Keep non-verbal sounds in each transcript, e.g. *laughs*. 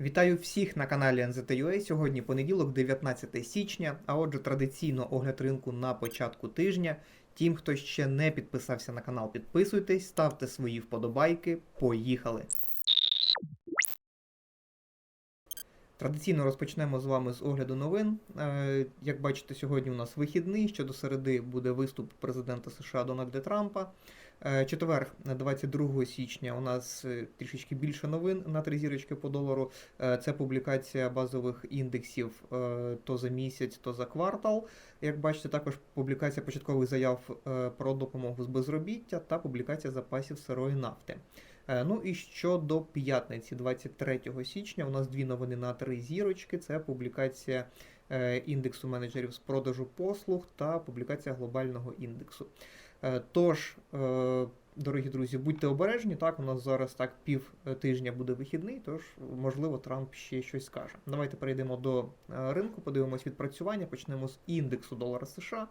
Вітаю всіх на каналі NZTUA. Сьогодні понеділок, 19 січня. А отже, традиційно огляд ринку на початку тижня. Тим, хто ще не підписався на канал, підписуйтесь, ставте свої вподобайки. Поїхали! Традиційно розпочнемо з вами з огляду новин. Е, Як бачите, сьогодні у нас вихідний. Щодо середи буде виступ президента США Дональда Трампа. Е, Четвер, 22 січня, у нас е, трішечки більше новин на три зірочки по долару. Е, Це публікація базових індексів е, то за місяць, то за квартал. Як бачите, також публікація початкових заяв е, про допомогу з безробіття та публікація запасів сирої нафти. Е, Ну і щодо п'ятниці, 23 січня, у нас дві новини на три зірочки. Це публікація е, індексу менеджерів з продажу послуг та публікація глобального індексу. Е, Тож, е, дорогі друзі, будьте обережні. Так, у нас зараз так пів тижня буде вихідний, тож можливо Трамп ще щось скаже. Давайте перейдемо до е, ринку, подивимось відпрацювання. Почнемо з індексу долара США.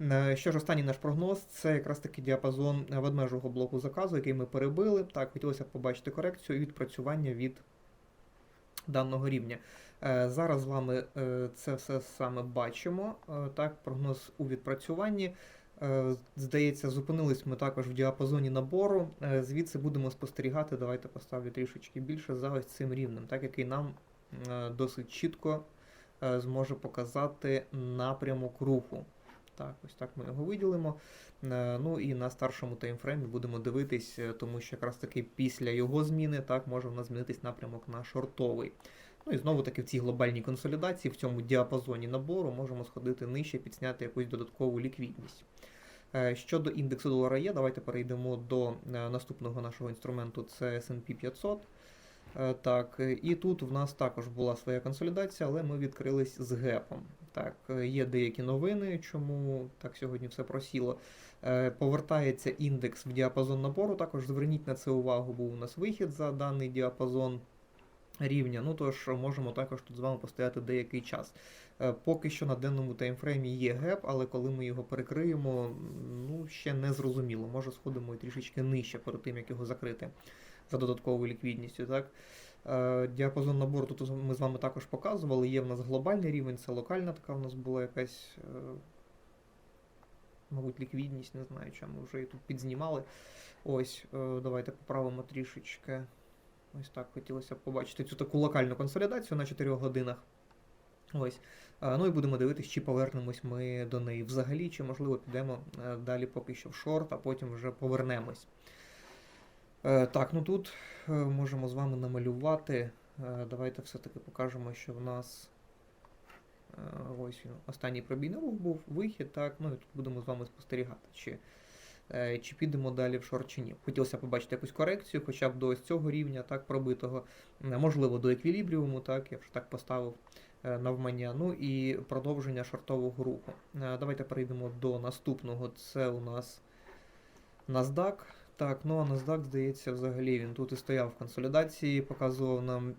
Е, Що ж, останній наш прогноз це якраз таки діапазон ведмежого блоку заказу, який ми перебили. Так, хотілося б побачити корекцію і відпрацювання від даного рівня. Е, Зараз з вами е, це все саме бачимо. Е, Так, прогноз у відпрацюванні. Е, Здається, зупинились ми також в діапазоні набору. Е, Звідси будемо спостерігати. Давайте поставлю трішечки більше за ось цим рівнем, так який нам е, досить чітко зможе показати напрямок руху. Так, ось так ми його виділимо. Ну і на старшому таймфреймі будемо дивитись, тому що якраз таки після його зміни так може в нас змінитись напрямок на шортовий. Ну і знову таки в цій глобальній консолідації, в цьому діапазоні набору можемо сходити нижче, підсняти якусь додаткову ліквідність. Е, Щодо індексу долара є, давайте перейдемо до е, наступного нашого інструменту, це S&P 500. Е, Так, і тут в нас також була своя консолідація, але ми відкрились з гепом. Так, є деякі новини, чому так сьогодні все просіло. Повертається індекс в діапазон набору. Також зверніть на це увагу, був у нас вихід за даний діапазон рівня. Ну тож можемо також тут з вами постояти деякий час. Е, Поки що на денному таймфреймі є геп, але коли ми його перекриємо, ну ще не зрозуміло. Може сходимо і трішечки нижче перед тим, як його закрити за додатковою ліквідністю. Так? Е, Діапазон набору тут ми з вами також показували. Є в нас глобальний рівень, це локальна така в нас була якась, е, мабуть, ліквідність, не знаю, чому вже її тут підзнімали. Ось, давайте поправимо трішечки. Ось так хотілося б побачити цю таку локальну консолідацію на 4 годинах. Ось. Ну і будемо дивитися, чи повернемось ми до неї взагалі, чи можливо підемо е, далі поки що в шорт, а потім вже повернемось. Е, Так, ну тут е, можемо з вами намалювати. Давайте все-таки покажемо, що в нас ось останній пробійний рух був, вихід, так, ну і тут будемо з вами спостерігати, чи, чи підемо далі в шорт чи ні. Хотілося побачити якусь корекцію, хоча б до ось цього рівня, так, пробитого, Е, можливо, до еквілібріуму, так, я вже так поставив е, навмання. Ну і продовження шортового руху. Е, Давайте перейдемо до наступного. Це у нас NASDAQ. Так, ну а NASDAQ, здається, взагалі він тут і стояв в консолідації, показував нам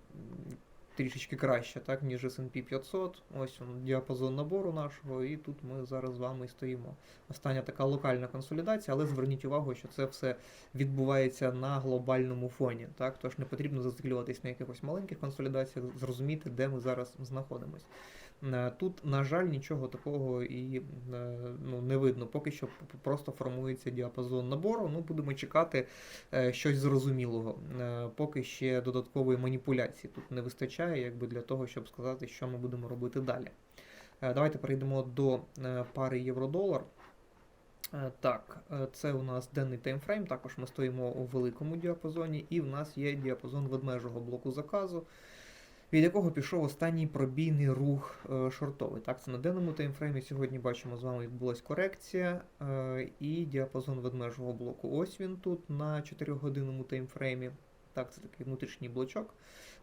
трішечки краще, так, ніж S&P 500. Ось он діапазон набору нашого, і тут ми зараз з вами і стоїмо. Остання така локальна консолідація, але зверніть увагу, що це все відбувається на глобальному фоні. Так, тож не потрібно зациклюватись на якихось маленьких консолідаціях, зрозуміти, де ми зараз знаходимось. Е, Тут, на жаль, нічого такого і е, ну, не видно. Поки що просто формується діапазон набору. Ну, будемо чекати е, щось зрозумілого. Поки ще додаткової маніпуляції тут не вистачає, якби для того, щоб сказати, що ми будемо робити далі. Давайте перейдемо до пари євро-долар. Так, це у нас денний таймфрейм, також ми стоїмо у великому діапазоні, і в нас є діапазон ведмежого блоку заказу, від якого пішов останній пробійний рух е, шортовий. Так, це на денному таймфреймі. Сьогодні бачимо, з вами відбулась корекція е, і діапазон ведмежого блоку. Ось він тут на 4-годинному таймфреймі. Так, це такий внутрішній блочок.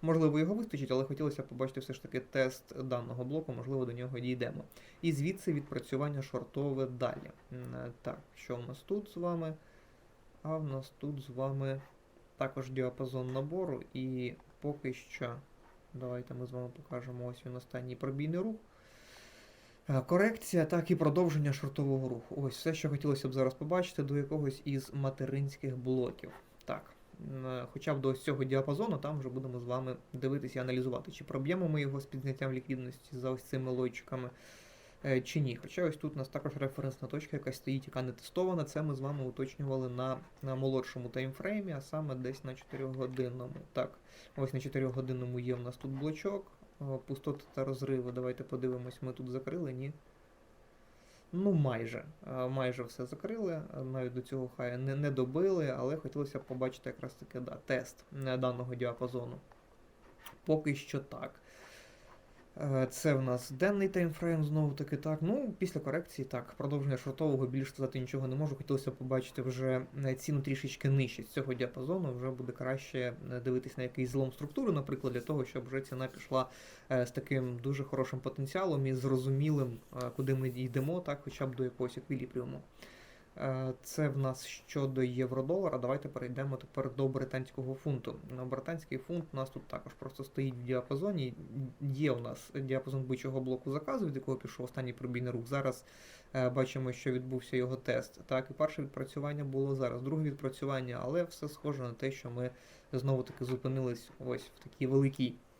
Можливо, його вистачить, але хотілося побачити все ж таки тест даного блоку, можливо, до нього дійдемо. І звідси відпрацювання шортове далі. Е, Так, що в нас тут з вами? А в нас тут з вами також діапазон набору, і поки що. Давайте ми з вами покажемо ось він останній пробійний рух. Е, Корекція, так і продовження шортового руху. Ось все, що хотілося б зараз побачити до якогось із материнських блоків. Так, хоча б до цього діапазону, там вже будемо з вами дивитися і аналізувати, чи проб'ємо ми його з підняттям ліквідності за ось цими лойчиками. Е, Чи ні. Хоча ось тут у нас також референсна точка, яка стоїть, яка не тестована. Це ми з вами уточнювали на, на молодшому таймфреймі, а саме десь на 4 годинному. Так, ось на 4 годинному є у нас тут блочок, пустоти та розриви. Давайте подивимось, ми тут закрили, ні. Ну, майже. Е, Майже все закрили. е, Навіть до цього хая не, не добили, але хотілося б побачити якраз таки да, тест даного діапазону. Поки що так. Е, Це в нас денний таймфрейм, знову таки так. Ну, після корекції так. Продовження шортового більше сказати нічого не можу. Хотілося побачити вже е, ціну трішечки нижче з цього діапазону. Вже буде краще е, дивитись на якийсь злом структури, наприклад, для того, щоб вже ціна пішла з таким дуже хорошим потенціалом і зрозумілим, куди ми йдемо, так, хоча б до якогось еквілібріуму. Е, Це в нас щодо євро-долара. Давайте перейдемо тепер до британського фунту. Ну, Британський фунт у нас тут також просто стоїть в діапазоні. Є у нас діапазон бичого блоку заказу, від якого пішов останній пробійний рух. Зараз е, бачимо, що відбувся його тест. Так, і перше відпрацювання було зараз, друге відпрацювання, але все схоже на те, що ми знову таки зупинились ось в такій великій е,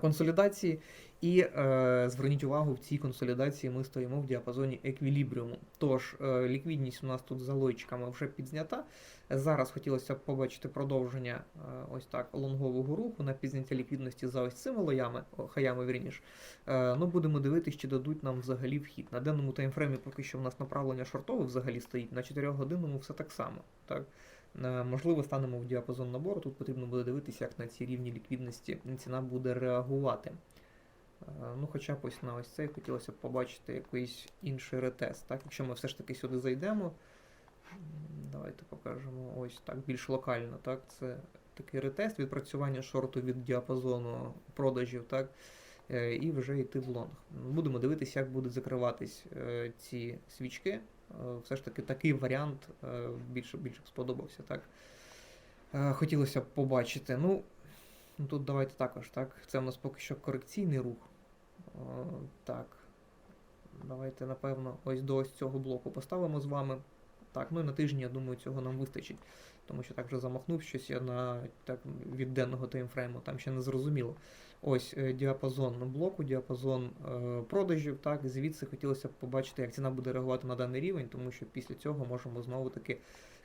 консолідації. І е, зверніть увагу, в цій консолідації ми стоїмо в діапазоні еквілібріуму. Тож е, ліквідність у нас тут за лойчиками вже підзнята. Зараз хотілося б побачити продовження е, ось так лонгового руху на підняття ліквідності за ось цими лоями, хаями вірніш. Е, ну, будемо дивитися, чи дадуть нам взагалі вхід. На денному таймфреймі поки що в нас направлення шортове взагалі стоїть, на 4 годинному все так само. Так? Е, Можливо, станемо в діапазон набору. Тут потрібно буде дивитися, як на ці рівні ліквідності ціна буде реагувати. Е, Ну, хоча б ось на ось цей хотілося б побачити якийсь інший ретест. Так? Якщо ми все ж таки сюди зайдемо, давайте покажемо ось так, більш локально. Так? Це такий ретест, відпрацювання шорту від діапазону продажів, так? Е, і вже йти в лонг. Будемо дивитися, як будуть закриватись ці свічки. Е, Все ж таки такий варіант е, більше, більше сподобався. Так? Е, Хотілося б побачити. Ну, Тут давайте також, так. Це у нас поки що корекційний рух. Так. Давайте, напевно, ось до ось цього блоку поставимо з вами. Так, ну і на тижні, я думаю, цього нам вистачить. Тому що так вже замахнув щось я на так, від денного таймфрейму, там ще не зрозуміло. Ось е, діапазон блоку, діапазон е, продажів. Так, звідси хотілося б побачити, як ціна буде реагувати на даний рівень, тому що після цього можемо знову таки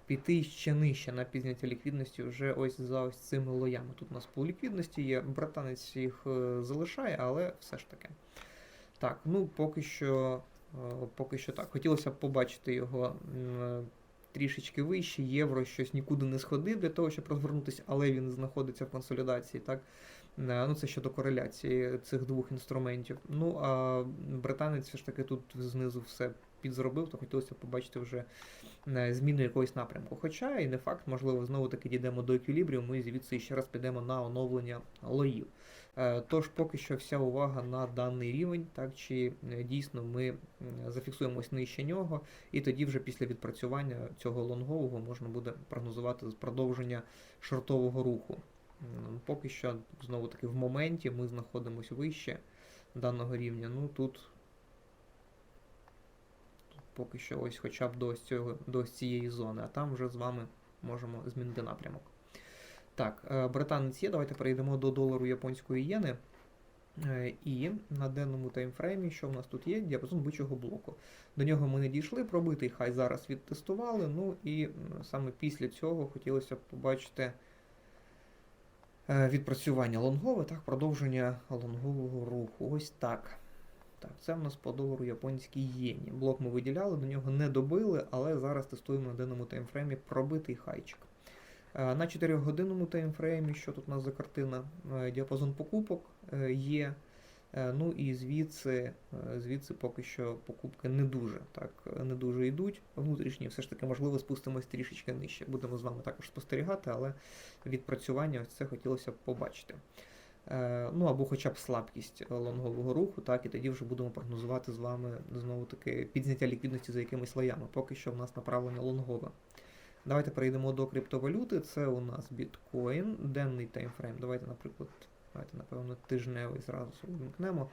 піти ще нижче на підняття ліквідності вже ось за ось цими лоями. Тут у нас по ліквідності є, братанець їх е, залишає, але все ж таки. Так, ну поки що, поки що так. Хотілося б побачити його трішечки вище. Євро щось нікуди не сходив для того, щоб розвернутися, але він знаходиться в консолідації. Так? Е, Ну, це щодо кореляції цих двох інструментів. Ну, а британець все ж таки тут знизу все підзробив, то хотілося побачити вже е, зміну якогось напрямку. Хоча і не факт, можливо, знову таки дійдемо до еквілібріуму і звідси ще раз підемо на оновлення лоїв. Е, Тож поки що вся увага на даний рівень, так чи е, дійсно ми зафіксуємось нижче нього, і тоді вже після відпрацювання цього лонгового можна буде прогнозувати продовження шортового руху. Поки що, знову таки, в моменті ми знаходимося вище даного рівня. Ну тут поки що ось хоча б до цього, до цієї зони, а там вже з вами можемо змінити напрямок. Так, е, британець є, давайте перейдемо до долару японської єни. Е, І на денному таймфреймі, що в нас тут є, діапазон бичого блоку. До нього ми не дійшли, пробитий хай зараз відтестували. Ну і саме після цього хотілося б побачити е, відпрацювання лонгове, так, продовження лонгового руху. Ось так. Так, це в нас по долару японській єні. Блок ми виділяли, до нього не добили, але зараз тестуємо на денному таймфреймі пробитий хайчик. Е, На 4-годинному таймфреймі, що тут у нас за картина, Е, діапазон покупок е, є. Ну і звідси, звідси поки що покупки не дуже так, не дуже йдуть. Внутрішні все ж таки, можливо, спустимось трішечки нижче. Будемо з вами також спостерігати, але відпрацювання ось це хотілося б побачити. Ну або хоча б слабкість лонгового руху, так, і тоді вже будемо прогнозувати з вами знову таки підняття ліквідності за якимись лоями. Поки що в нас направлення лонгове. Давайте перейдемо до криптовалюти. Це у нас біткоін, денний таймфрейм. Давайте, наприклад, давайте, напевно, тижневий зразу вимкнемо.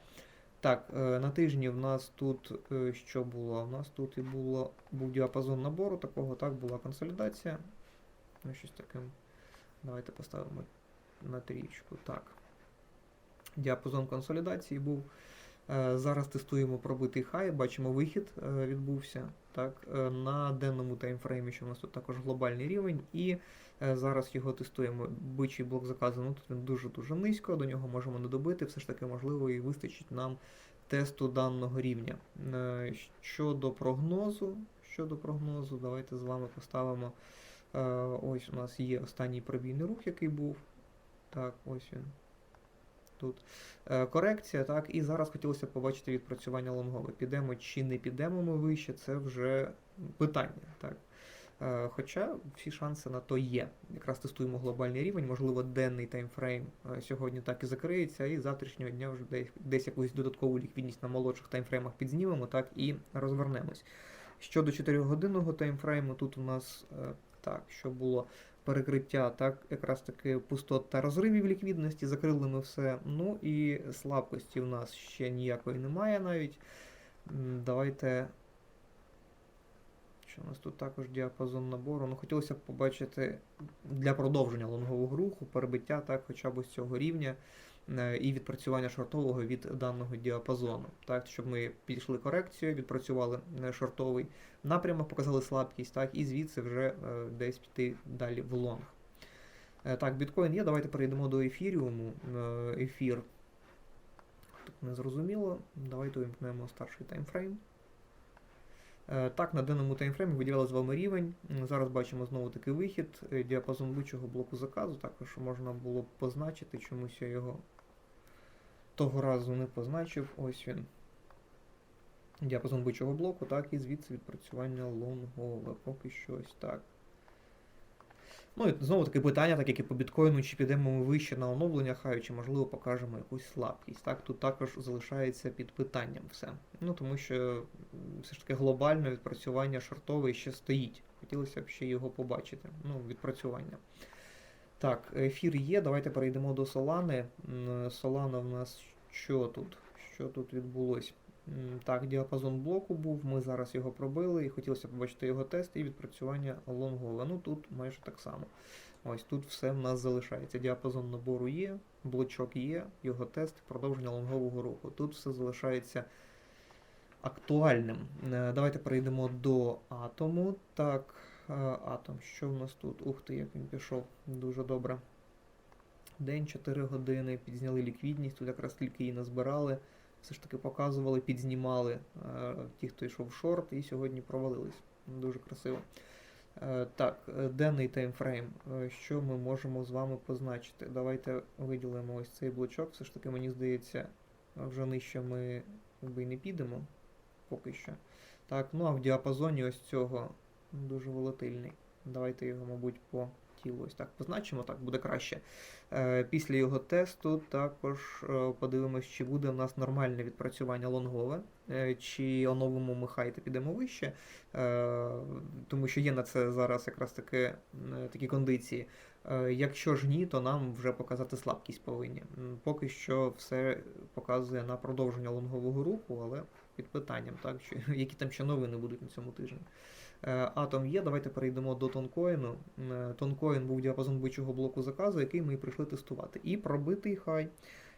Так, е, на тижні в нас тут е, що було? У нас тут і було, був діапазон набору такого, так, була консолідація. Ну, щось таке Давайте поставимо на трічку. Так. Діапазон консолідації був. Е, Зараз тестуємо пробитий хай, бачимо вихід е, відбувся так, е, на денному таймфреймі, що у нас тут також глобальний рівень, і зараз його тестуємо. Бичий блок заказу, ну тут він дуже-дуже низько, до нього можемо не добити, все ж таки можливо і вистачить нам тесту даного рівня. Щодо прогнозу, щодо прогнозу, давайте з вами поставимо. Ось у нас є останній пробійний рух, який був. Так, ось він. Тут Е, корекція, так, і зараз хотілося побачити відпрацювання лонгове. Підемо чи не підемо ми вище, це вже питання. Так. Е, Хоча всі шанси на то є. Якраз тестуємо глобальний рівень, можливо, денний таймфрейм е, сьогодні так і закриється, і з завтрашнього дня вже десь, десь якусь додаткову ліквідність на молодших таймфреймах підзнімемо, так і розвернемось. Щодо 4-годинного таймфрейму, тут у нас так, що було перекриття, так, якраз таки пустот та розривів ліквідності, закрили ми все. Ну і слабкості в нас ще ніякої немає навіть. Давайте. Що у нас тут також діапазон набору. Ну, хотілося б побачити для продовження лонгового руху, перебиття так, хоча б з цього рівня і відпрацювання шортового від даного діапазону. Так, щоб ми підійшли корекцію, відпрацювали е, шортовий напрямок, показали слабкість, так, і звідси вже е, десь піти далі в лонг. Е, Так, біткоін є. Давайте перейдемо до ефіріуму. Е, Ефір. Тут не зрозуміло. Давайте увімкнемо старший таймфрейм. Е, Так, на даному таймфреймі виділяли з вами рівень. Зараз бачимо знову таки вихід. Е, Діапазон бичого блоку заказу. Також можна було б позначити, чомусь я його того разу не позначив. Ось він. Діапазон бичого блоку, так, і звідси відпрацювання лонгове. Поки що ось так. Ну і знову таке питання, так як і по біткоїну, чи підемо ми вище на оновлення хаю, чи можливо покажемо якусь слабкість. Так, тут також залишається під питанням все. Ну тому що все ж таки глобальне відпрацювання шортове ще стоїть. Хотілося б ще його побачити. Ну, відпрацювання. Так, ефір є. Давайте перейдемо до Солани. Солана в нас що тут? Що тут відбулось? Так, діапазон блоку був, ми зараз його пробили і хотілося побачити його тест і відпрацювання лонгове. Ну тут майже так само. Ось тут все в нас залишається. Діапазон набору є, блочок є, його тест, продовження лонгового руху. Тут все залишається актуальним. Е, Давайте перейдемо до атому. Так, е, атом, що в нас тут? Ух ти, як він пішов. Дуже добре. День 4 години, підзняли ліквідність, тут якраз тільки її назбирали все ж таки показували, підзнімали е, ті, хто йшов в шорт, і сьогодні провалились. Дуже красиво. Е, так, е, денний таймфрейм. Що ми можемо з вами позначити? Давайте виділимо ось цей блочок. Все ж таки, мені здається, вже нижче ми якби, не підемо поки що. Так, ну а в діапазоні ось цього дуже волатильний. Давайте його, мабуть, по тілу ось так позначимо, так буде краще. Е, Після його тесту також е, подивимось, чи буде в нас нормальне відпрацювання лонгове, е, чи оновимо ми хай та підемо вище, тому що є на це зараз якраз таки е, такі кондиції. Якщо ж ні, то нам вже показати слабкість повинні. Поки що все показує на продовження лонгового руху, але під питанням, так, що, *laughs* які там ще новини будуть на цьому тижні. Е, Атом є, давайте перейдемо до тонкоїну. Тонкоїн Тонкоін був діапазон бичого блоку заказу, який ми прийшли тестувати. І пробитий хай.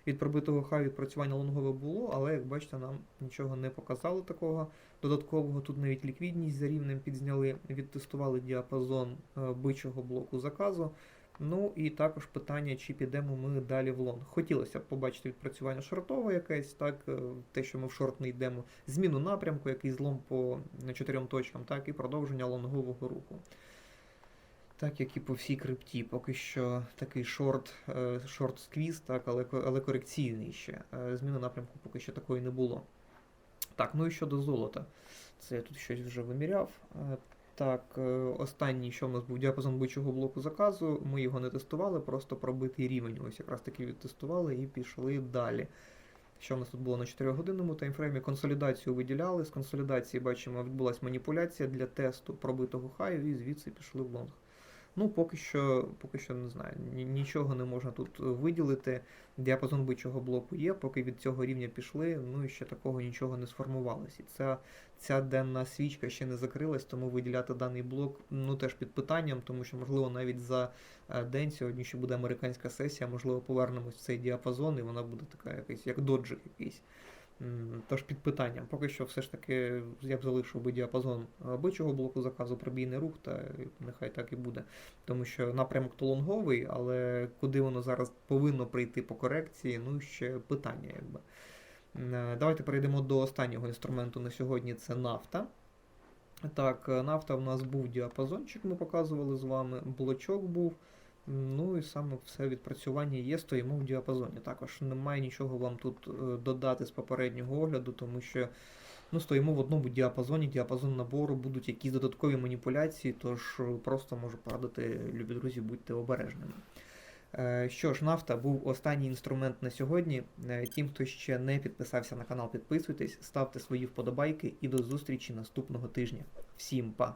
Від пробитого хай відпрацювання лонгове було, але як бачите, нам нічого не показало такого додаткового. Тут навіть ліквідність за рівнем підзняли, відтестували діапазон е, бичого блоку заказу. Ну і також питання, чи підемо ми далі в лонг. Хотілося б побачити відпрацювання шортове якесь, так, е, те, що ми в шорт не йдемо, зміну напрямку, якийсь злом по чотирьом точкам, так, і продовження лонгового руху. Так як і по всій крипті, поки що такий шорт, е, шорт сквіз, так, але, але корекційний ще. Е, Зміни напрямку поки що такої не було. Так, ну і щодо золота. Це я тут щось вже виміряв. Так, е, останній, що в нас був діапазон бичого блоку заказу, ми його не тестували, просто пробитий рівень. Ось якраз таки відтестували і пішли далі. Що в нас тут було на 4-годинному таймфреймі? Консолідацію виділяли. З консолідації бачимо, відбулася маніпуляція для тесту пробитого хаю, і звідси пішли в лонг. Ну, поки що, поки що не знаю, нічого не можна тут виділити. Діапазон бичого блоку є, поки від цього рівня пішли, ну і ще такого нічого не сформувалось. І ця, ця денна свічка ще не закрилась, тому виділяти даний блок ну теж під питанням, тому що, можливо, навіть за е, день сьогодні ще буде американська сесія, можливо, повернемось в цей діапазон, і вона буде така якась, як доджик якийсь. Тож під питанням. Поки що все ж таки я б залишив би діапазон бичого блоку заказу пробійний рух, та нехай так і буде. Тому що напрямок то лонговий, але куди воно зараз повинно прийти по корекції, ну ще питання, якби. Давайте перейдемо до останнього інструменту на сьогодні це нафта. Так, нафта в нас був діапазончик, ми показували з вами, блочок був. Ну і саме все відпрацювання є, стоїмо в діапазоні. Також немає нічого вам тут е, додати з попереднього огляду, тому що ну, стоїмо в одному діапазоні, діапазон набору, будуть якісь додаткові маніпуляції, тож е, просто можу порадити, любі друзі, будьте обережними. Е, Що ж, нафта був останній інструмент на сьогодні. Тим, хто ще не підписався на канал, підписуйтесь, ставте свої вподобайки і до зустрічі наступного тижня. Всім па!